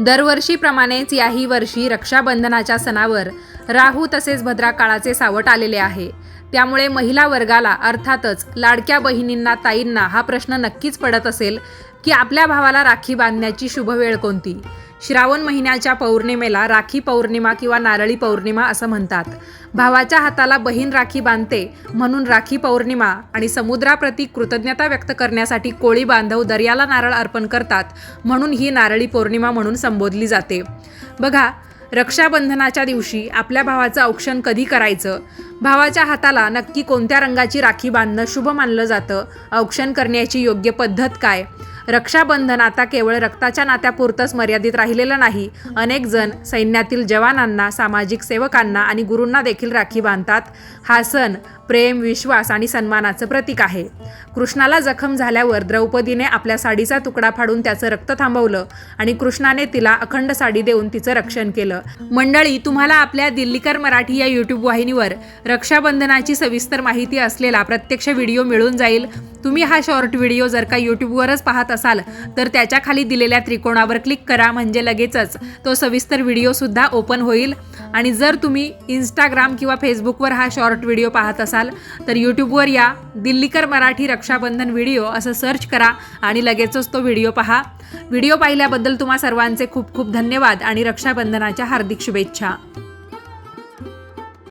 दरवर्षीप्रमाणेच याही वर्षी रक्षाबंधनाच्या सणावर राहू तसेच भद्रा काळाचे सावट आलेले आहे. त्यामुळे महिला वर्गाला अर्थातच लाडक्या बहिणींना ताईंना हा प्रश्न नक्कीच पडत असेल की आपल्या भावाला राखी बांधण्याची शुभवेळ कोणती? श्रावण महिन्याच्या पौर्णिमेला राखी पौर्णिमा किंवा नारळी पौर्णिमा असं म्हणतात. भावाच्या हाताला बहीण राखी बांधते म्हणून राखी पौर्णिमा आणि समुद्राप्रती कृतज्ञता व्यक्त करण्यासाठी कोळी बांधव दर्याला नारळ अर्पण करतात म्हणून ही नारळी पौर्णिमा म्हणून संबोधली जाते. बघा रक्षाबंधनाच्या दिवशी आपल्या भावाचं औक्षण कधी करायचं? भावाच्या हाताला नक्की कोणत्या रंगाची राखी बांधणं शुभ मानलं जातं? औक्षण करण्याची योग्य पद्धत काय? रक्षाबंधन आता केवळ रक्ताच्या नात्यापुरतंच मर्यादित राहिलेलं नाही. अनेक जण सैन्यातील जवानांना सामाजिक सेवकांना आणि गुरूंना देखील राखी बांधतात. हा सण प्रेम विश्वास आणि सन्मानाचं प्रतीक आहे. कृष्णाला जखम झाल्यावर द्रौपदीने आपल्या साडीचा तुकडा फाडून त्याचं रक्त थांबवलं आणि कृष्णाने तिला अखंड साडी देऊन तिचं रक्षण केलं. मंडळी तुम्हाला आपल्या दिल्लीकर मराठी या यूट्यूब वाहिनीवर रक्षाबंधनाची सविस्तर माहिती असलेला प्रत्यक्ष व्हिडिओ मिळून जाईल. तुम्ही हा शॉर्ट व्हिडिओ जर का यूट्यूबवरच पाहत असाल तर त्याच्याखाली दिलेल्या त्रिकोणावर क्लिक करा म्हणजे लगेचच तो सविस्तर व्हिडिओसुद्धा ओपन होईल. आणि जर तुम्ही इंस्टाग्राम किंवा फेसबुकवर हा शॉर्ट व्हिडिओ पाहत असाल तर यूट्यूबवर या दिल्लीकर मराठी रक्षाबंधन व्हिडिओ असं सर्च करा आणि लगेचच तो व्हिडिओ पहा. व्हिडिओ पाहिल्याबद्दल तुम्हा सर्वांचे खूप खूप धन्यवाद आणि रक्षाबंधनाच्या हार्दिक शुभेच्छा.